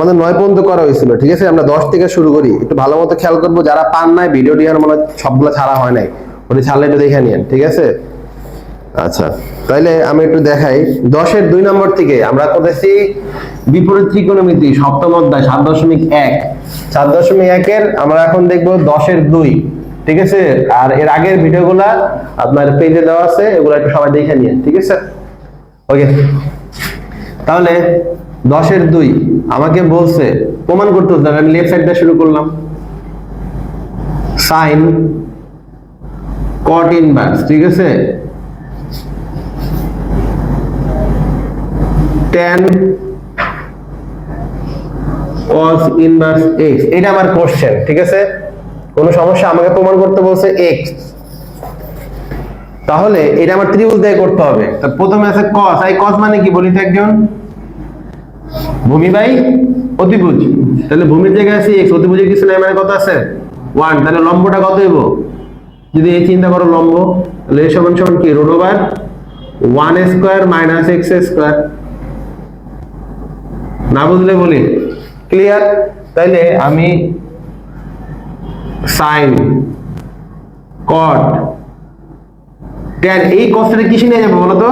আমাদের নয় পর্যন্ত করা হয়েছিল, ঠিক আছে? আমরা দশ থেকে শুরু করি। একটু ভালো মতো খেয়াল করব, যারা পান নাই ভিডিওটি আর মনে সবগুলো ছাড়া হয় নাই। ওটি ছাড়লে একটু দেখে নিন ঠিক আছে? আচ্ছা তাইলে আমি একটু দেখাই। দশের দুই নম্বর থেকে আমরা করতেছি বিপরীত ত্রিকোণমিতি, সপ্তম অধ্যায়, সাত দশমিক এক। সাত দশমিক একের আমরা এখন দেখব দশের দুই, ঠিক আছে? আর এর আগের ভিডিওগুলা আপনার পেজে দেওয়া আছে, এগুলো একটু সবাই দেখে নিন ঠিক আছে? ওকে তাহলে দশের দুই, আমাকে বলছে, প্রমাণ করতে হচ্ছে আমি লেফট সাইডটা শুরু করলাম। সাইন কট ইনভার্স ঠিক আছে? Tan, cos ইনভার্স x, এটা আমার কোশ্চেন ঠিক আছে? কোনো সমস্যা? আমাকে প্রমাণ করতে বলছে x তাহলে এটা আমার ত্রিভুজ দিয়ে করতে হবে। তো প্রথমে আছে cos, এই cos মানে কি? বলি তো একজন। ভূমি বাই অতিভুজ। তাহলে ভূমির জায়গায় আছে x, অতিভুজের কিছু নাই মানে কত আছে? 1 তাহলে লম্বটা কত হইব? যদি এই চিন্তা করো লম্ব, তাহলে এই সমান সমান কি? Root over 1 square minus x square না বুঝলে বলি? ক্লিয়ার তাইলে আমি সাইন কট ট্যান এই কষ্টটা কিসে নিয়ে যাব বলো তো?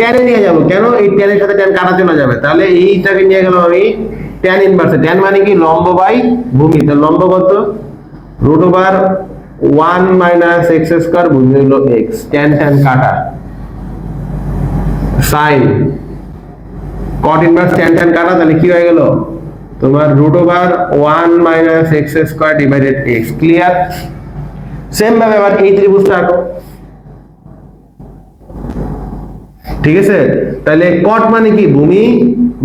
ট্যানে নিয়ে যাব। কেন? এই ট্যানের সাথে ট্যান কাটা চলে যাবে। তাহলে এইটাকে নিয়ে গেলাম আমি ট্যান ইনভার্সে ট্যান মানে কি? লম্ব বাই ভূমি। লম্ব কত? Root over one minus x square ভূমি হলো এক্স ট্যান ট্যান কাটা। Sine cot inverse tan tan কাটা, তাহলে কি হয়ে গেল? তোমার root over one minus x square divided x clear same ভাবে আবার এই ত্রিভুজটা আঁকো। ঠিক আছে? তাহলে কট মানে কি? ভূমি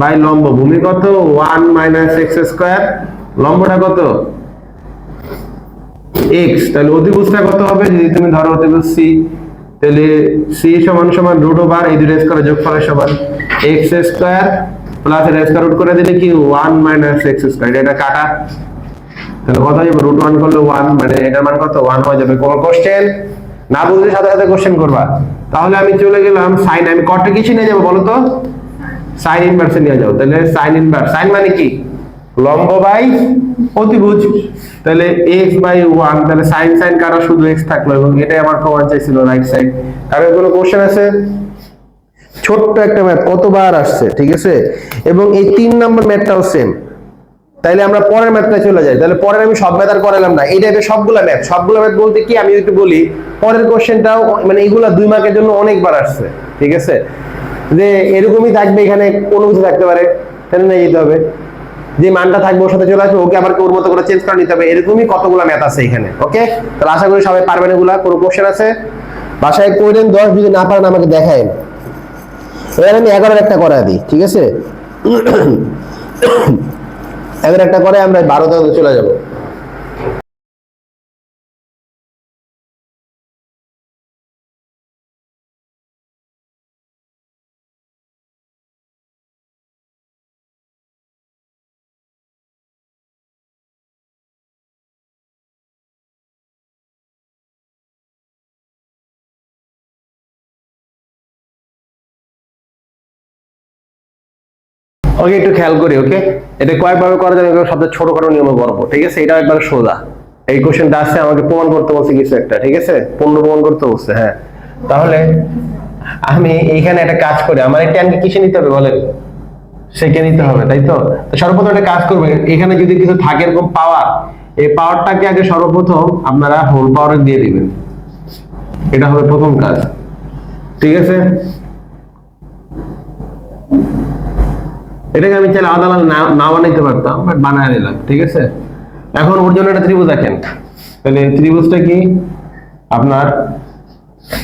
বাই লম্ব। ভূমি কত? ওয়ান মাইনাস এক্স স্কোয়ার লম্বটা কত? এক্স তাহলে অতিভুজটা কত হবে? যদি তুমি ধরো অতিভুজ সি তাহলে সি সমান সমান রুট ওভার এই দুটো স্কোয়ার যোগ করার সমান। এক্স স্কোয়ার প্লাস এর স্কোয়ার রুট করে দিলে কি? ওয়ান মাইনাস এক্স স্কোয়ার এটা কাটা। তাহলে কত যাবে? রুট ওয়ান করলে ওয়ান মানে এটার মান কত? ওয়ান হয়ে যাবে। কোন কোশ্চেন না বুঝলে সাথে সাথে কোশ্চেন করবা। তাহলে আমি চলে গেলাম সাইন আমি কটে কিছু নিয়ে যাব বলো তো? সাইন ইনভার্সে নিয়ে যাও তাহলে সাইন ইনভার্স সাইন মানে কি? লম্ব বাই অতিভুজ। তাহলে x বাই ওয়ান তাহলে সাইন সাইন কারও শুধু x থাকল এবং এটাই আমার প্রমাণ চাইছিল রাইট সাইড কারও কোনো কোশ্চেন আছে। ছোট্ট একটা ম্যাথ কতবার আসছে? ঠিক আছে? এবং এই তিন নম্বর ম্যাথটাও সেম তাইলে আমরা পরের ম্যাথটা চলে যাই। তাহলে পরের আমি সব ম্যাথ আর করালাম না। এই টাইপের সবগুলো ম্যাথ সবগুলো ম্যাথ বলতে কি? আমি একটু বলি, পরের কোশ্চেনটাও মানে এগুলা দুই মার্কের জন্য অনেকবার আসছে, ঠিক আছে? যে এরকমই থাকবে এখানে কোনো কিছু থাকতে পারে। তাহলে নিয়ে যেতে হবে। যে মানটা থাকবে ওর সাথে চলে আসবে, ওকে আবার ওর মতো করে চেঞ্জ করে নিতে হবে। এরকমই কতগুলো ম্যাথ আছে এখানে ওকে তাহলে আশা করি সবাই পারবেন এগুলা। কোনো কোশ্চেন আছে? বাসায় কইলেন দশ যদি না পারেন আমাকে দেখায় এবার আমি এগারোর একটা করাই দিই, ঠিক আছে? এগারো একটা করে আমরা তারিখে চলে যাব। ওকে, একটু খেয়াল করি, ওকে? এটা কয়েকভাবে করা যাবে সবচেয়ে ছোটখাটো নিয়মে করব ঠিক আছে? এটা একবার সোজা। এই কোশ্চেনটা আসছে, আমাকে প্রমাণ করতে বলছে কিছু একটা, ঠিক আছে? পূর্ণ প্রমাণ করতে বলছে হ্যাঁ। তাহলে আমি এইখানে একটা কাজ করি, আমার এই ট্যানকে কিসে নিতে হবে বলেন? সেকে নিতে হবে, তাই তো? তো সর্বপ্রথম একটা কাজ করবে এখানে যদি কিছু থাকে এরকম পাওয়ার এই পাওয়ারটাকে আগে সর্বপ্রথম আপনারা হোল পাওয়ারে দিয়ে দিবেন। এটা হবে প্রথম কাজ, ঠিক আছে? এটাকে আমি চাইলে আলাদা না বানাইতে পারতাম বাট বানায় নিলাম, ঠিক আছে? এখন ওর জন্য একটা ত্রিভুজ আঁকেন তাহলে ত্রিভুজটা কি? আপনার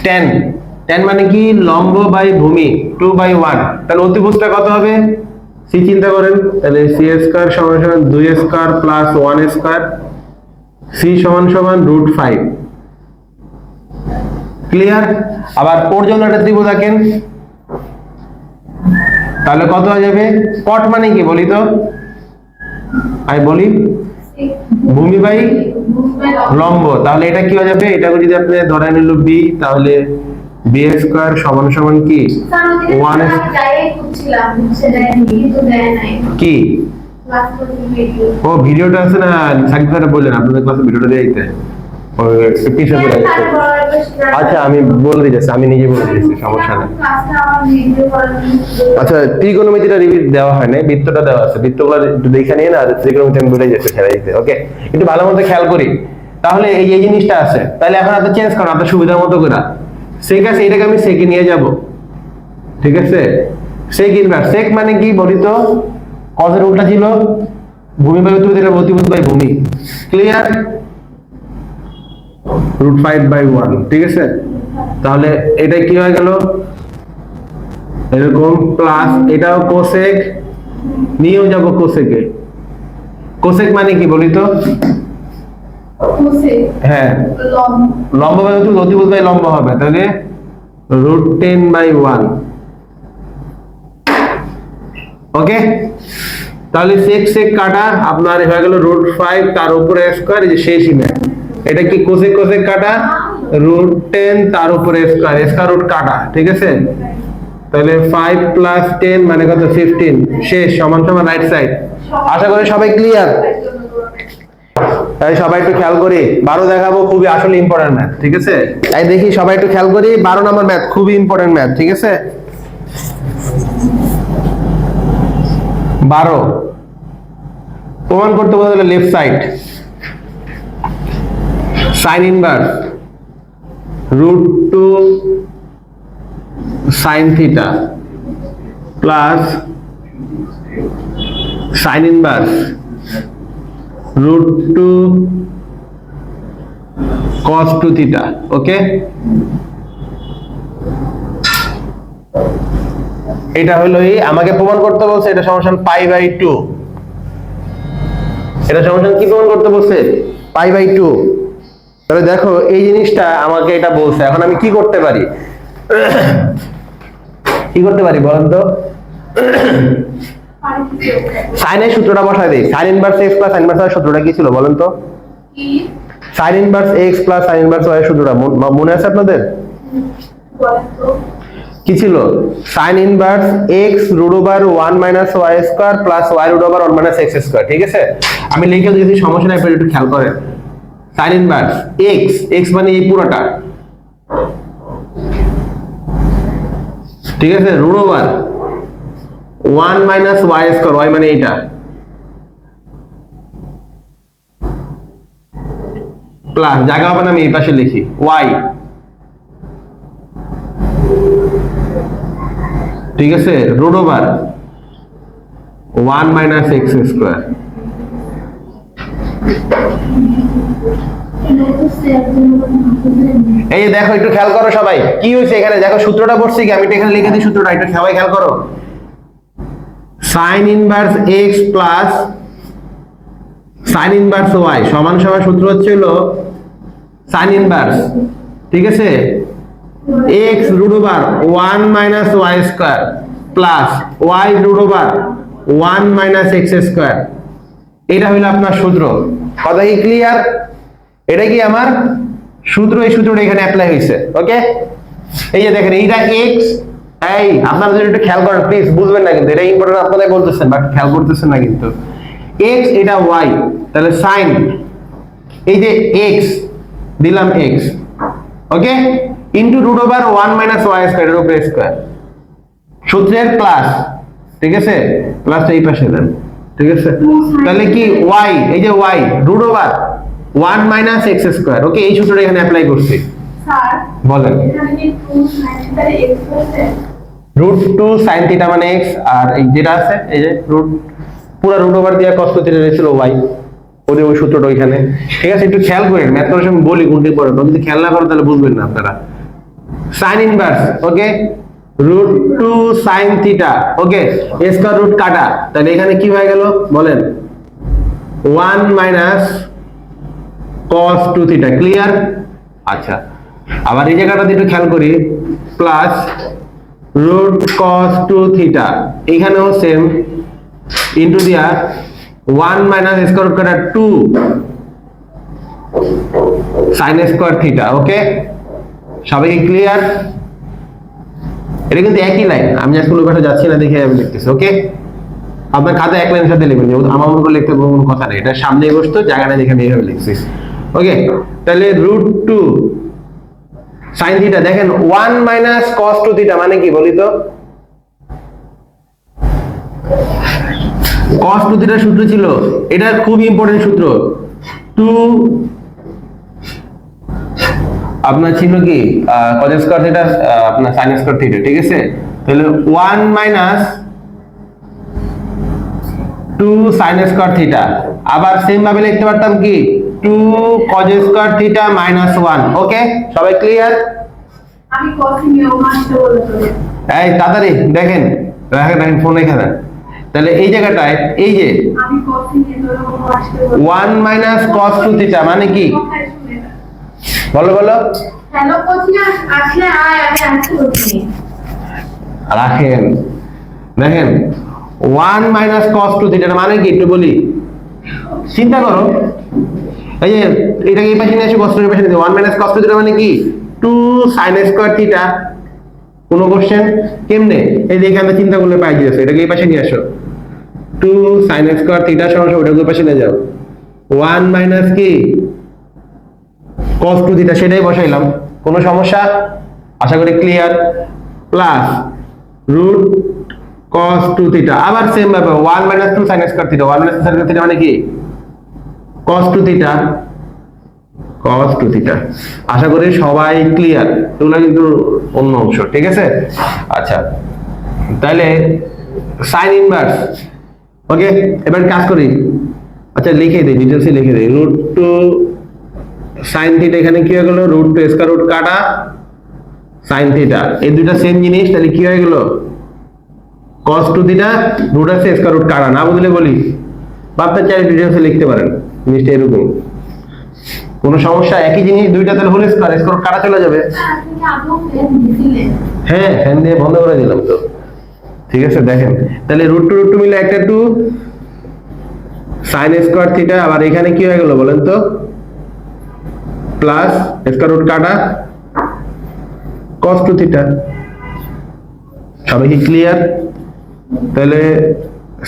টেন টেন মানে কি? লম্ব বাই ভূমি টু বাই ওয়ান তাহলে অতিভুজটা কত হবে? সি চিন্তা করেন, তাহলে সি স্কোয়ার সমান সমান দুই square plus one square C সমান সমান রুট ফাইভ ক্লিয়ার আবার ওর জন্য একটা ত্রিভুজ আঁকেন তাহলে কত হয়ে যাবে? কট মানে কি বলি তো? আমি বলি? ভূমি বাই লম্ব। তাহলে এটা কি হয়ে যাবে? এটাকে যদি আপনি ধরে নিল বি তাহলে বি স্কোয়ার সমান সমান কি? ওয়ান কি? ও, ভিডিওটা আছে না? সাকিব স্যার বললেন, আপনাদের ক্লাসে ভিডিওটা দিয়ে দিতে পিছিয়ে পড়ে। আচ্ছা আমি বলে দিতেছি আমি নিজে বলে দিতেছি সমস্যা নেই আচ্ছা ত্রিকোণমিতিটা রিভিউ দেওয়া হয় না বৃত্তটা দেওয়া আছে বৃত্তগুলো একটু দেখে নিয়ে না ত্রিকোণমিতি আমি বলে যাচ্ছি ছেড়ে দিতে ওকে একটু ভালো মতো খেয়াল করি তাহলে এই এই জিনিসটা আছে তাহলে এখন আপনি চেঞ্জ করুন আপনার সুবিধা মতো করে সেক আছে এটাকে আমি সেকে নিয়ে যাব ঠিক আছে সেক ইনভার্স সেক মানে কি বলি তো কজের উল্টা ছিল ভূমি বাই অতিভূত এটা অতিভূত বাই ভূমি clear root five by one ঠিক আছে? তাহলে এটা কি হয়ে গেল? এরকম প্লাস এটাও কোসেক নিয়েও যাব কোসেকে কোসেক মানে কি বলি তো? হ্যাঁ। লম্ব। লম্ব বাই অতিভুজ বাই লম্ব হবে তাহলে root ten by one okay তাহলে সেক সেক কাটা আপনার হয়ে গেল রুট ফাইভ তার উপরে স্কোয়ার এই যে শেষ ইমে এটা কি কোসেক কোসেক কাটা? রুট টেন তার উপরে স্কোয়ার স্কোয়ার রুট কাটা, ঠিক আছে? তাহলে ফাইভ প্লাস টেন মানে কত? ফিফটিন শেষ, সমান সমান রাইট সাইড আশা করি সবাই ক্লিয়ার তাই সবাই একটু খেয়াল করি। বারো দেখাবো, খুবই আসলে ইম্পর্টেন্ট ম্যাথ ঠিক আছে? তাই দেখি সবাই একটু খেয়াল করি। বারো নম্বর ম্যাথ খুবই ইম্পর্টেন্ট ম্যাথ ঠিক আছে? বারো। প্রমাণ করতে বলতে left side sine inverse root two sine theta plus sine inverse root 2 cos 2 theta okay? এটা হলো এই, আমাকে প্রমাণ করতে বলছে এটা সমান পাই বাই 2 এটা সমান কি প্রমাণ করতে বলছে? পাই বাই 2 তাহলে দেখো এই জিনিসটা আমাকে এটা বলছে। এখন আমি কি করতে পারি? কি করতে পারি বলেন তো? সাইনের সূত্রটা বসাই দিই। Sine inverse x plus sine inverse সূত্রটা কি ছিল বলেন তো? Sine inverse x plus sine inverse y সূত্রটা মনে আছে আপনাদের? কি ছিল? Sine inverse x root over one minus y square plus y root over one minus x square ঠিক আছে? আমি লিখে দিয়েছি সমস্যা নাই একটু খেয়াল করেন। সাইন ইনভার্স এক্স এক্স মানে এই পুরোটা। ঠিক আছে? Root over one minus y square y মানে এইটা। প্লাস জায়গা হবে না, আমি এই পাশে লিখি। ওয়াই ঠিক আছে? Root over one minus x square এই দেখো, একটু খেয়াল করো সবাই। কি হয়েছে এখানে? দেখো, সূত্রটা পড়ছি কি? আমি এটা এখানে লিখে দিই সূত্রটা, একটু সবাই খেয়াল করো। Sine inverse x plus sine inverse y সমান সমান সূত্র হচ্ছিল সাইন ইনভার্স ঠিক আছে? X root over one minus y square plus y root over one minus x square এটা হলো আপনার সূত্র। কথা কি ক্লিয়ার এটা কি আমার? সূত্র, এই সূত্রটা এখানে অ্যাপ্লাই হয়েছে ওকে এই যে দেখেন, এইটা এক্স এই আপনারা যদি একটু খেয়াল করেন প্লিজ বুঝবেন না কিন্তু, এটা ইম্পর্টেন্ট আপনারাই বলতেছেন বাট খেয়াল করতেছেন না কিন্তু। এক্স এটা ওয়াই তাহলে সাইন এই যে এক্স দিলাম x okay into root over one minus y square square সূত্রের প্লাস ঠিক আছে? প্লাস এই পাশে দেন। ঠিক আছে? তাহলে কি ওয়াই এই যে y root over one minus x square okay এই সূত্রটা এখানে অ্যাপ্লাই করছি। বলেন। এখানে কি 2 sin তাহলে x হচ্ছে রুট টু সাইন থিটা মানে এক্স আর এই যেটা আছে এই যে রুট পুরো রুট ওভার দিয়ে কষ্ট থিটা ছিল ওয়াই ওদের ওই সূত্রটা ওইখানে। ঠিক আছে একটু খেয়াল করেন ম্যাথ করার সময় বলি কোনটি পড়ে। তো যদি খেয়াল না করেন তাহলে বুঝবেন না আপনারা। Sine inverse okay root two sine theta okay square root কাটা। তাহলে এখানে কি হয়ে গেল? বলেন। One minus cos two theta clear আচ্ছা। আবার এই জায়গাটাতে একটু খেয়াল করি। Plus root cos two theta এখানেও সেম ইন্টু দিয়া ওয়ান মাইনাস স্কোয়ার রুট কাটা two sine square theta okay সবাই ক্লিয়ার এটা কিন্তু একই লাইন আমি আজকে ওই পাশে যাচ্ছি না, দেখে আমি লিখতেছি ওকে আপনার খাতা এক লাইনের সাথে লিখবেন যেহেতু আমার করে লিখতে কোনো কথা নেই। এটা সামনে বসতো, জায়গাটা দেখে আমি এইভাবে লিখছি ওকে তাহলে রুট টু সাইন থিটা দেখেন one minus cos two theta মানে কি বলি তো? কস টু থিটার সূত্র ছিল। এটা খুব ইম্পর্টেন্ট সূত্র। টু আপনার ছিল কি কজ স্কোয়ার থিটা আপনার সাইন স্কোয়ার থিটা ঠিক আছে? তাহলে one minus two sine square theta আবার সেম ভাবে লিখতে পারতাম কি two cos square theta minus one okay সবাই ক্লিয়ার এই তাড়াতাড়ি দেখেন রাখেন রাখেন ফোন রেখে দেন। তাহলে এই জায়গাটায় এই যে one minus cos two theta মানে কি? বলো বলো। রাখেন। দেখেন one minus cos two theta মানে কি? একটু বলি। চিন্তা করো। এই যে এটাকে এই পাশে নিয়ে আসো কস টু পাশে নিয়ে one minus cos two theta মানে কি? টু সাইন স্কোয়ার থিটা কোনো কোশ্চেন কেমনে? এই যে এখানে চিন্তা করলে পাই দিয়েছে এটাকে এই পাশে নিয়ে আসো। টু সাইন স্কোয়ার থিটা সমস্যা ওটাকে ওই পাশে নিয়ে যাও। ওয়ান মাইনাস কি? কস টু থিটা সেটাই বসাইলাম। কোনো সমস্যা? আশা করি clear plus root cos two theta আবার সেম ব্যাপার one minus two sine square theta one minus sine theta মানে কি? Cos two theta cos two theta আশা করি সবাই ক্লিয়ার এগুলো কিন্তু অন্য অংশ, ঠিক আছে? আচ্ছা তাহলে সাইন ইনভার্স ওকে এবার কাজ করি। আচ্ছা লিখে দিই ডিটেলসে লিখে দিই। রুট টু সাইন থিটা এখানে কি হয়ে গেল? রুট টু স্কয়ার রুট কাটা সাইন থিটা এই দুইটা সেম জিনিস, তাহলে কি হয়ে গেল? cos টু থিটা রুট আছে স্কয়ার রুট কাটা, না বুঝলে বলি ভাবতে চাই ডিটেলসে লিখতে পারেন, জিনিসটা এরকম। কোনো সমস্যা? একই জিনিস, দুইটা তাহলে হোল স্কয়ার স্কয়ার কাটা চলে যাবে। হ্যাঁ ফ্যান দিয়ে বন্ধ করে দিলাম তো। ঠিক আছে, দেখেন। তাহলে রুট টু রুট টু মিলে একটা টু সাইন স্কোয়ার থিটা আবার এখানে কি হয়ে গেল বলেন তো? প্লাস স্কোয়ার রুট কাটা কস টু থিটা সবাই কি ক্লিয়ার তাহলে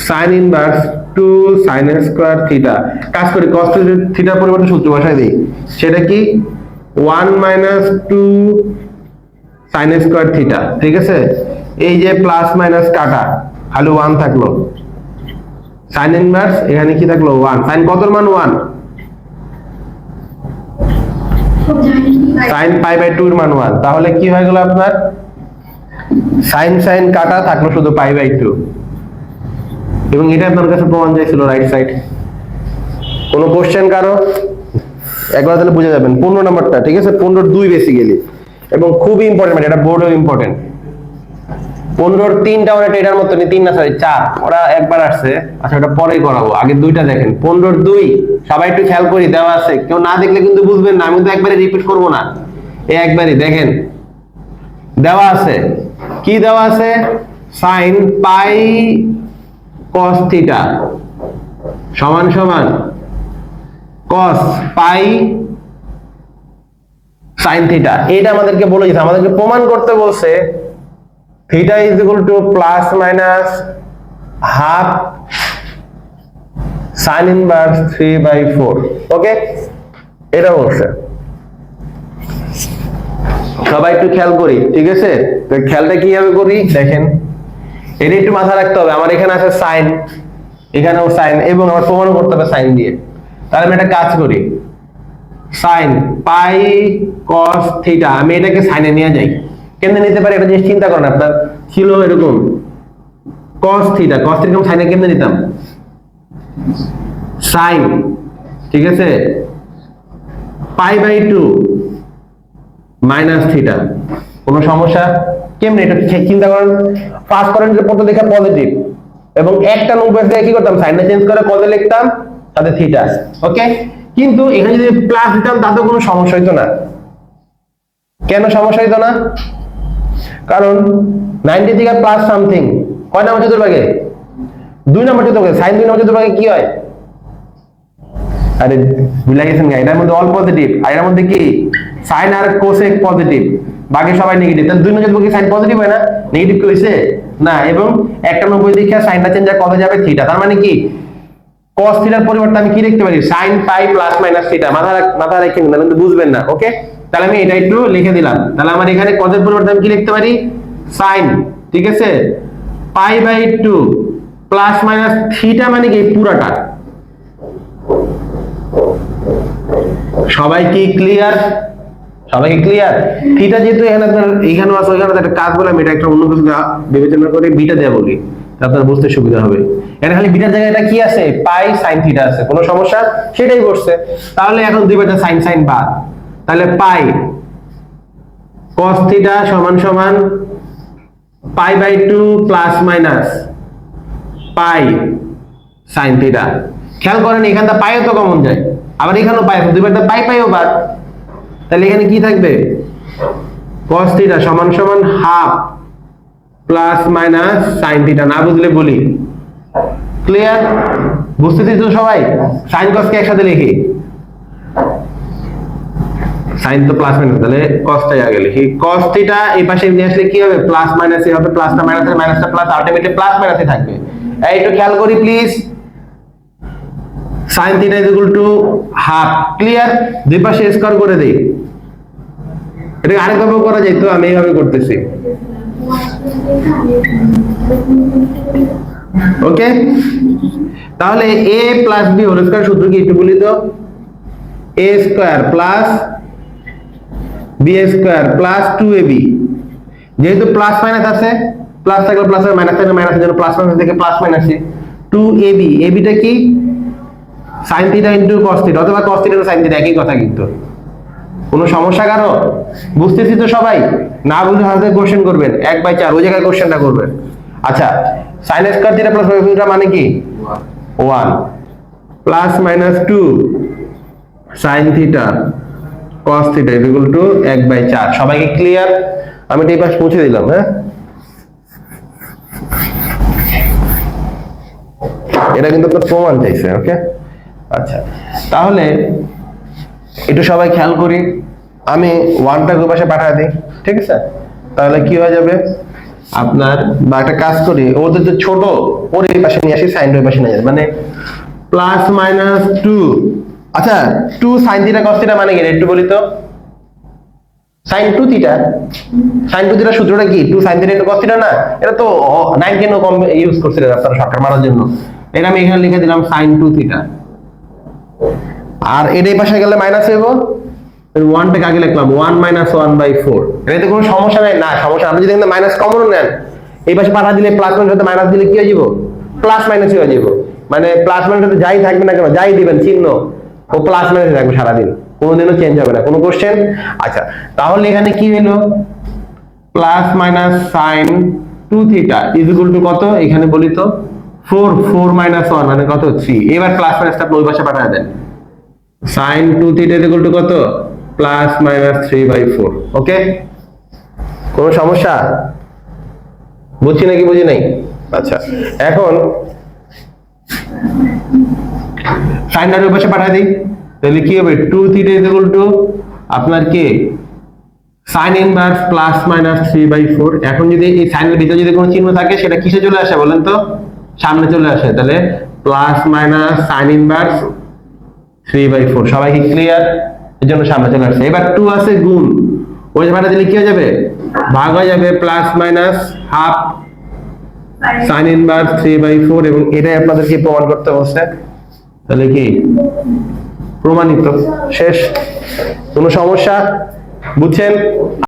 sine inverse two sine square theta কাজ করি কস টু থিটার পরিবর্তে সূত্র বসাই দিই। সেটা কি? One minus two sine square theta ঠিক আছে? এই যে প্লাস মাইনাস কাটা, খালি ওয়ান থাকল। সাইন ইনভার্স এখানে কি থাকল? ওয়ান সাইন কতর মান one sine pi by two এর মান ওয়ান তাহলে কি হয়ে গেল আপনার? সাইন সাইন কাটা থাকল শুধু পাই বাই টু এবং এটা আপনার কাছে প্রমাণ চাইছিল রাইট সাইড কোনো কোশ্চেন কারও? একবার তাহলে বুঝে যাবেন। পনেরো নম্বরটা, ঠিক আছে? পনেরো দুই বেসিক্যালি এবং খুব ইম্পর্টেন্ট এটা বোর্ডেও ইম্পর্টেন্ট পনেরোর তিনটা অনেকটা এটার মতো তিন না সরি চার। ওরা একবার আসছে। আচ্ছা ওটা পরেই করাবো। আগে দুইটা দেখেন। পনেরোর দুই। সবাই একটু খেয়াল করি, দেওয়া আছে। কেউ না দেখলে কিন্তু বুঝবেন না। আমি তো একবারে রিপিট করব না। এই একবারই, দেখেন। দেওয়া আছে। কি দেওয়া আছে? সাইন পাই কস থিটা সমান সমান। কস পাই সাইন থিটা এটা আমাদেরকে বলে দিচ্ছে আমাদেরকে প্রমাণ করতে বলছে theta is equal to plus minus half sine inverse three by four okay এটা বলছে সবাই একটু খেয়াল করি, ঠিক আছে? তো খেয়ালটা কীভাবে করি? দেখেন। এটা একটু মাথা রাখতে হবে। আমার এখানে আছে সাইন এখানেও সাইন এবং আমার প্রমাণ করতে হবে সাইন দিয়ে। তাহলে আমি একটা কাজ করি। সাইন পাই কস থিটা আমি এটাকে সাইনে নিয়ে যাই। কেমনে নিতে পারি এটা জিনিস চিন্তা করেন আপনার। ছিল এরকম। কস থিটা কস থিটা সাইনে কেমনে নিতাম? সাইন ঠিক আছে? Pi by two minus theta কোনো সমস্যা? কেমনে? এটা চিন্তা করেন? পাস কারেন্টের পথে দেখা পজিটিভ এবং একটা নব্বই থেকে কি করতাম? সাইনটা চেঞ্জ করে কজে লিখতাম সাথে থিটা ওকে কিন্তু এখানে যদি প্লাস দিতাম তাতে কোনো সমস্যা হইতো না। কেন সমস্যা হইতো না? কারণ নাইনটি থেকে প্লাস সামথিং কয় নাম্বার চতুর্ভাগে? দুই নম্বর চতুর্ভাগে সাইন দুই নম্বর চতুর্ভাগে কি হয়? আরে ভুলে গেছেন এটার মধ্যে অল পজিটিভ আর এটার মধ্যে কি? সাইন আর কোসেক পজিটিভ বাকি সবাই নেগেটিভ তাহলে দুই নম্বর সাইন পজিটিভ হয় না? নেগেটিভ কি হয়েছে? না, এবং একটা নব্বই দিকে সাইনটা চেঞ্জ কত যাবে? থিটা তার মানে কি? cos থিটার পরিবর্তে আমি কি লিখতে পারি? sin pi plus minus theta মাথা মাথা রেখে নিন কিন্তু বুঝবেন না ওকে তাহলে আমি এটা একটু লিখে দিলাম। তাহলে আমার এখানে এর পরিবর্তে আমি কি লিখতে পারি? sin, ঠিক আছে? Pi by two plus minus theta মানে কি? পুরাটা। সবাই কি ক্লিয়ার সবাই ক্লিয়ার থিটা যেহেতু এখানে আপনার এখানে আছে ওইখানে একটা কাজ বললাম এটা একটা অন্য কিছু বিবেচনা করে বিটা বলি। তা আপনার বুঝতে সুবিধা হবে। এটা খালি বিটার জায়গায় এটা কি আছে? পাই সাইন থিটা আছে। কোনো সমস্যা? সেটাই করছে তাহলে এখন দুই বাটা সাইন সাইন বাদ। তাহলে পাই। cos সমান সমান pi by two plus minus pi sine theta খেয়াল করেন এখানটা পাইও তো কমন যায়। আবার এখানেও পাই দুইবার পাই পাইও বাদ। তাহলে এখানে কি থাকবে? cos সমান সমান half plus minus sine theta না বুঝলে বলি। ক্লিয়ার বুঝতেছিস তো সবাই? সাইন cos কে একসাথে লিখি। সাইন তো প্লাস মাইনাস তাহলে কসটাই আগে লিখি। থিটা এই পাশে নিয়ে আসলে কি হবে? প্লাস মাইনাস হবে প্লাসটা মাইনাস মাইনাসটা প্লাস আলটিমেটলি প্লাস মাইনাসই থাকবে। এই একটু খেয়াল করি please sin theta is equal to half clear দুই পাশে স্কয়ার করে দেই। এটা আরেকভাবে করা যায় তো, আমি এইভাবে করতেছি। ওকে তাহলে a plus b whole square সূত্র কি একটু বলি তো? a square plus b square plus 2ab যেহেতু প্লাস মাইনাস আছে প্লাস থাকলে প্লাস আর মাইনাস থাকলে মাইনাসের জন্য প্লাস মাইনাস থেকে প্লাস মাইনাসে 2ab ab টা কি? sin theta into cos theta অথবা cos থিটা sin থিটা একই কথা কিন্তু। কোনো সমস্যা কারও? বুঝতেছি তো সবাই? না বুঝে হাতে কোশ্চেন করবেন। এক বাই চার, ওই জায়গায় কোশ্চেনটা করবেন। আচ্ছা sine square theta plus theta মানে কি? One plus minus two sine theta cos theta equal to এক বাই চার। সবাইকে ক্লিয়ার আমি এটা এই পাশ মুছে দিলাম হ্যাঁ? এটা কিন্তু আপনার প্রমাণ চাইছে ওকে আচ্ছা তাহলে একটু সবাই খেয়াল করি। আমি ওয়ানটা ওই পাশে পাঠিয়ে দিই, ঠিক আছে? তাহলে কি হয়ে যাবে? আপনার, বা একটা কাজ করি ওদের যে ছোট, ওর এই পাশে নিয়ে আসি সাইন ওই পাশে নিয়ে যাবে মানে প্লাস মাইনাস টু আচ্ছা two sine theta cos theta মানে কি? একটু বলি তো? Sine two theta sine two theta সূত্রটা কি? Two sine theta cos theta না? এটা তো নাইন কেন কম ইউজ করছিলেন আপনারা শর্টকাট মারার জন্য? এটা আমি এখানে লিখে দিলাম সাইন টু থিটা আর এই পাশে গেলে মাইনাস হইব? ওয়ানটাকে আগে লিখলাম one minus one by four এটাতে কোনো সমস্যা নাই? না, সমস্যা আপনি যদি মাইনাস কমন নেন, এই পাশে পাঠা দিলে প্লাস মাইনাস সাথে মাইনাস দিলে কি হয়ে যাব প্লাস মাইনাস হয়ে যাব মানে প্লাস মাইনাস যাই থাকবে না কেন? যাই দিবেন, চিহ্ন। ও প্লাস মাইনাস থাকবে সারাদিন। কোনোদিনও চেঞ্জ হবে না, কোনো কোশ্চেন আচ্ছা তাহলে এখানে কি হলো? Plus minus sine two theta is equal to কত? এখানে বলি তো ফোর ফোর মাইনাস ওয়ান মানে কত? থ্রি এবার প্লাস মাইনাসটা ওই পাশে পাঠিয়ে দেন। Sine two theta equal to কত? Plus minus three by four okay কোনো সমস্যা? বুঝছি নাকি বুঝি নাই? আচ্ছা এখন সাইনটা ওই পাশে পাঠিয়ে দিই। তাহলে কি হবে? টু থিটা ইকুয়াল টু আপনার কি? Sine inverse plus minus three by four এখন যদি এই সাইনের ভিতরে যদি কোনো চিহ্ন থাকে সেটা কিসে চলে আসে বলেন তো? সামনে চলে আসে। তাহলে plus minus sine inverse three by four সবাই কি ক্লিয়ার এর জন্য সামনে চলে আসছে এবার টু আছে গুণ। ওই জায়গাটা দিলে কি হয়ে যাবে? ভাগ হয়ে যাবে plus minus half sine inverse three by four এবং এটাই আপনাদেরকে প্রমাণ করতে বলছে তাহলে কি? প্রমাণিত। শেষ। কোনো সমস্যা? বুঝছেন?